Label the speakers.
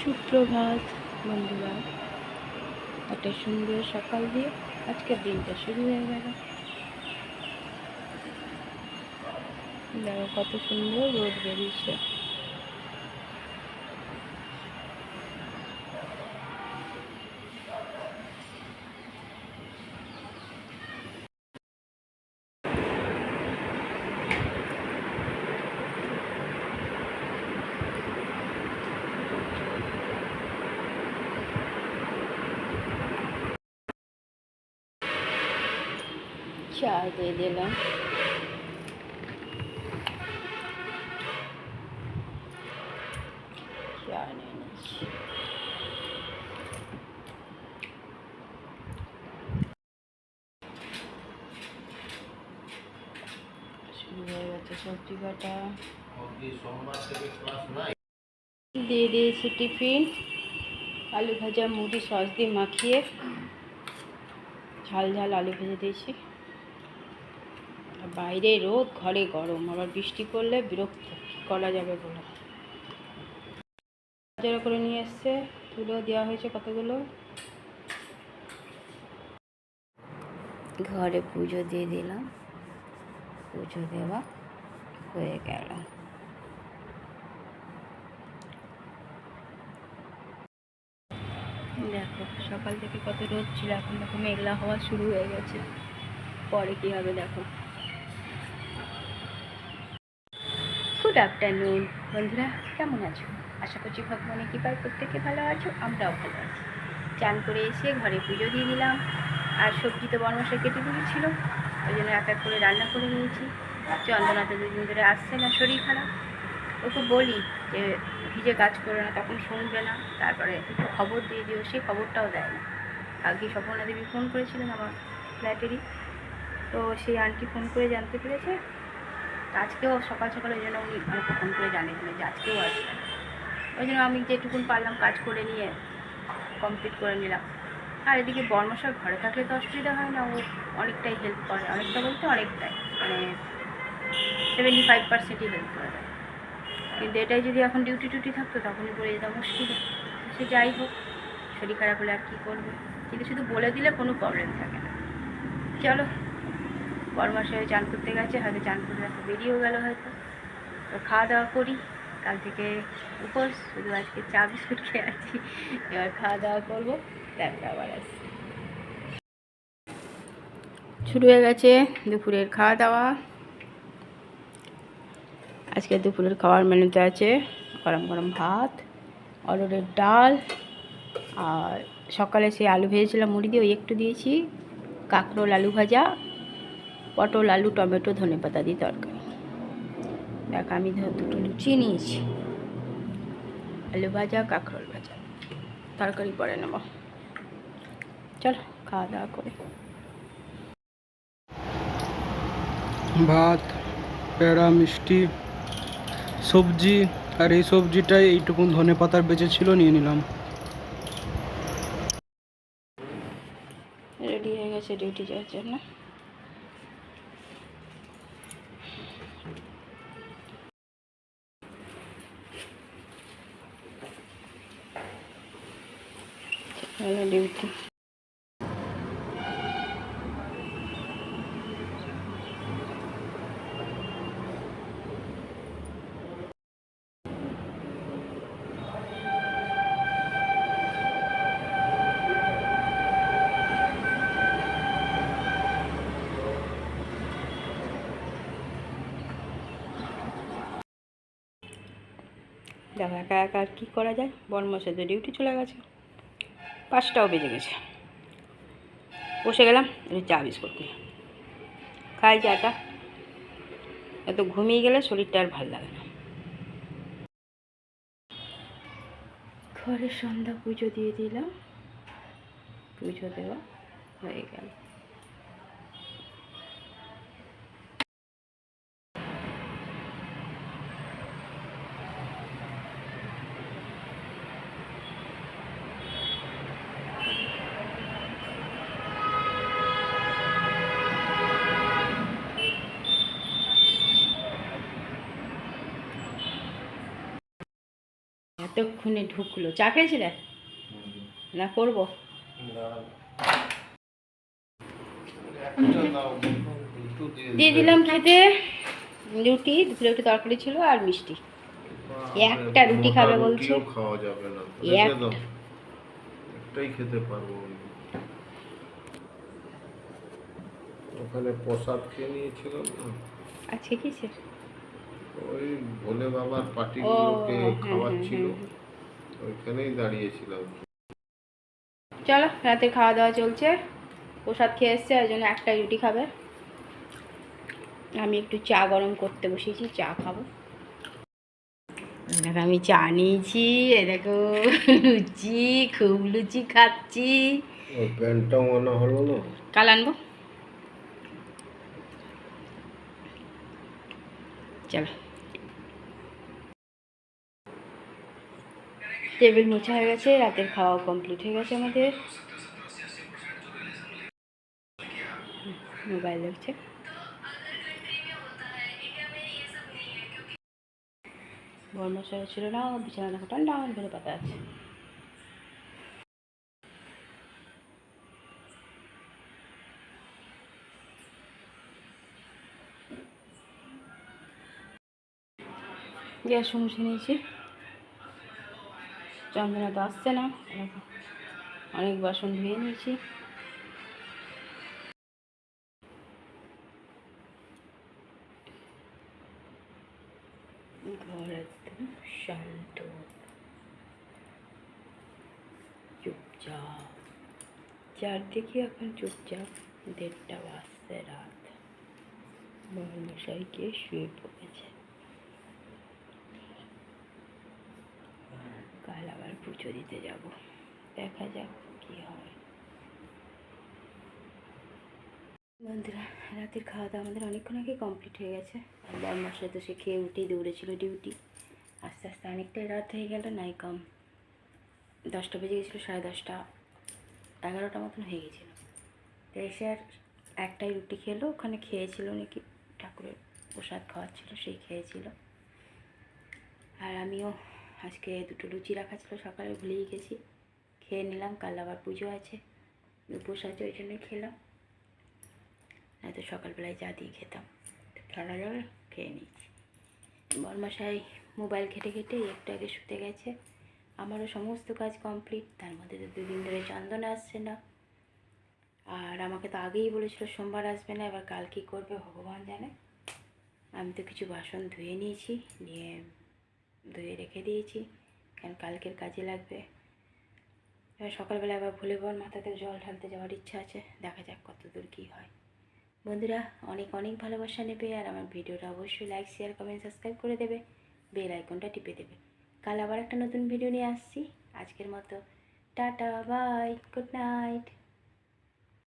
Speaker 1: সুপ্রভাত, বন্ধুরা। একটা সুন্দর সকাল দিয়ে আজকের দিনটা শুরু হয়ে গেল। দেখো কত সুন্দর রোদ বেরিয়েছে। চা দিয়ে দিলাম। চা নিয়ে নিচ্ছি। দিয়ে দিয়েছি টিফিন, আলু ভাজা মুড়ি সস দিয়ে মাখিয়ে ঝাল ঝাল আলু ভেজে দিয়েছি। বাইরে রোদ ঘরে গরম। আবার বৃষ্টি পড়লে বিরক্ত। কী করা যাবে বলো? বাজার করে নিয়ে এসছে। তুলো দেওয়া হয়েছে কতগুলো? ঘরে পুজো দিয়ে দিলাম। পুজো দেওয়া হয়ে গেল। দেখো সকাল থেকে কত রোদ ছিল। এখন দেখো মেঘলা হওয়া শুরু হয়ে গেছে। পরে কি হবে দেখো। গুড আফটারনুন বন্ধুরা, কেমন আছো? আশা করছি ভগবানের কৃপায় প্রত্যেকে ভালো আছো, আমরাও ভালো আছি। চান করে এসে ঘরে পুজো দিয়ে দিলাম, আর সবজি তো বর্মশাই কেটে দিয়েছিল, ওই জন্য এক এক করে রান্না করে নিয়েছি। চন্দনা তো দুদিন ধরে আসছে না, শরীর খারাপ। ওকে বলি যে, ভিজে কাজ করো না, তখন শুনবে না, তারপরে একটু খবর দিয়ে দিও, সে খবরটাও দেয় না। আগে স্বপনা দেবী ফোন করেছিলেন আমার ফ্ল্যাটেরই, তো সেই আন্টি ফোন করে জানতে পেরেছে আজকেও সকাল সকাল ওই জন্য উনি আমাকে ফোন করে জানিয়েছিলেন যে আজকেও আসবেন ওই জন্য আমি যেটুকুন পারলাম কাজ করে নিয়ে কমপ্লিট করে নিলাম। আর এদিকে বর্মশার ঘরে থাকলে তো অসুবিধা হয় না, ও অনেকটাই হেল্প করে, অনেকটা বলতে অনেকটাই। মানে সেভেন্টি ফাইভ পার্সেন্টই হেল্প করে দেয়। কিন্তু এটাই যদি এখন ডিউটি টিউটি থাকতো, তখনই পড়ে যেতাম মুশকিল সে যাই হোক, শরীর খারাপ হলে আর কী করবে? কিন্তু শুধু বলে দিলে কোনো প্রবলেম থাকে না। চলো। বরমাসে চান করতে গেছে, হয়তো চান করতে দেখো বেরিয়েও গেল হয়তো। তো খাওয়া দাওয়া করি, কাল থেকে উপোস, শুধু আজকে চা বিস্কুট খেয়ে আছি এবার খাওয়া দাওয়া করব, তারপরে আবার আসছি। শুরু হয়ে গেছে দুপুরের খাওয়া দাওয়া। আজকে দুপুরের খাওয়ার মেনুতে আছে গরম গরম ভাত অরড়ের ডাল, আর সকালে সেই আলু ভেজেছিলাম মুড়ি দিয়ে, ওই একটু দিয়েছি। কাঁকরোল, আলু ভাজা পটল আলু টমেটো ধনে পাতা দিয়ে তরকারি। দেখ আমি ধর দুটো লুচি নিয়েছি। আলু ভাজা কাঁকরোল ভাজা। তরকারি পরে নেব। চলো খাওয়া দাওয়া করে।
Speaker 2: ভাত পেড়া মিষ্টি সবজি আর এই সবজিটাই এইটুকুন ধনে পাতার বেঁচে ছিল নিয়ে নিলাম।
Speaker 1: রেডি হয়ে গেছে ডিউটি যাওয়ার জন্য। ডিউটি দেখো একা একা আর কী করা যায়? বনমশাই তো ডিউটি চলে গেছে। পাঁচটাও বেজে গেছে। বসে গেলাম একটু চা, বিস্কুট নিয়ে। খাই চাটা। এত ঘুমিয়ে গেলে শরীরটা আর ভালো লাগে না। ঘরে সন্ধ্যা পুজো দিয়ে দিলাম। পুজো দেওয়া হয়ে গেল। এতক্ষণে ঢুকলো। চা খেয়েছিলে? না করব। দিয়ে দিলাম খেতে। রুটি দুপুরে একটু তরকারি ছিল আর মিষ্টি। একটা রুটি খাবে বলছে।
Speaker 3: রুটিও খাওয়া যাবে না।
Speaker 1: এক-
Speaker 3: রেখে দাও একটাই খেতে পারব ওখানে প্রসাদ খেয়ে নিয়েছিলাম
Speaker 1: আজকে কি সে
Speaker 3: ওই ভোলে বাবার পার্টিগুলোকে
Speaker 1: হ্যাঁ,
Speaker 3: খাওয়াচ্ছিল।
Speaker 1: হ্যাঁ, হ্যাঁ।
Speaker 3: ওইখানেই দাঁড়িয়েছিলাম।
Speaker 1: চলো রাতে খাওয়া দাওয়া চলছে। প্রসাদ খেয়ে এসছে ওই জন্য একটাই রুটি খাবে। আমি একটু চা গরম করতে বসেছি চা খাব। দেখো আমি চা নিয়েছি দেখো লুচি খুব লুচি খাচ্ছি। কাল আনব। চলো। টেবিল মোছা হয়ে গেছে, রাতের খাওয়া কমপ্লিট হয়ে গেছে আমাদের। মোবাইল দেখছে বর্মশা ছিল না বিছানা দেখো ঠান্ডা ধরে পাতা আছে। গ্যাস মুছে নিয়েছি। চন্দনা তো আসছে না। অনেক বাসন ধুয়ে নিয়েছি। ঘর একদম শান্ত চুপচাপ। চারদিকে এখন চুপচাপ, দেড়টা বাজছে রাত। মশাই গিয়ে শুয়ে পড়েছে কাল আবার পুজো দিতে যাব। দেখা যাক কি হয়। বন্ধুরা, রাতের খাওয়া দাওয়া আমাদের অনেকক্ষণ আগে কমপ্লিট হয়ে গেছে। আর বরমাসে তো সে খেয়ে উঠেই দৌড়েছিল ডিউটি আস্তে আস্তে অনেকটাই রাত হয়ে গেল, নাই কম দশটা বেজে গেছিল, সাড়ে দশটা এগারোটা মতন হয়ে গেছিল। তো এসে আর একটাই রুটি খেলো, ওখানে খেয়েছিল নাকি ঠাকুরের প্রসাদ খাওয়াচ্ছিল, সেই খেয়েছিল। আর আমিও আজকে দুটো লুচি রাখা ছিল, সকালে ভুলেই গেছি। খেয়ে নিলাম, কাল আবার পুজো আছে। উপোস আছে ওই জন্যই খেলাম। নয়তো সকালবেলায় যা দিয়ে খেতাম। খেলা যাবে, খেয়ে নিয়েছি। বরমাসাই মোবাইল ঘেটে ঘেটে একটু আগে শুতে গেছে। আমারও সমস্ত কাজ কমপ্লিট, তার মধ্যে তো দুদিন ধরে চন্দন আসছে না। আর আমাকে তো আগেই বলেছিল সোমবার আসবে না, এবার কাল কী করবে ভগবান জানে। আমি তো কিছু বাসন ধুয়ে নিয়েছি, নিয়ে ধুয়ে রেখে দিয়েছি, কারণ কালকের কাজে লাগবে। এবার সকালবেলা আবার ভুলে বল মাথাতে জল ঢালতে যাওয়ার ইচ্ছা আছে, দেখা যাক কত দূর কী হয়। বন্ধুরা, অনেক অনেক ভালোবাসা নেবে, আর আমার ভিডিওটা অবশ্যই লাইক শেয়ার কমেন্ট সাবস্ক্রাইব করে দেবে বেল আইকনটা টিপে দেবে। কাল আবার একটা নতুন ভিডিও নিয়ে আসছি। আজকের মতো, টাটা বাই গুড নাইট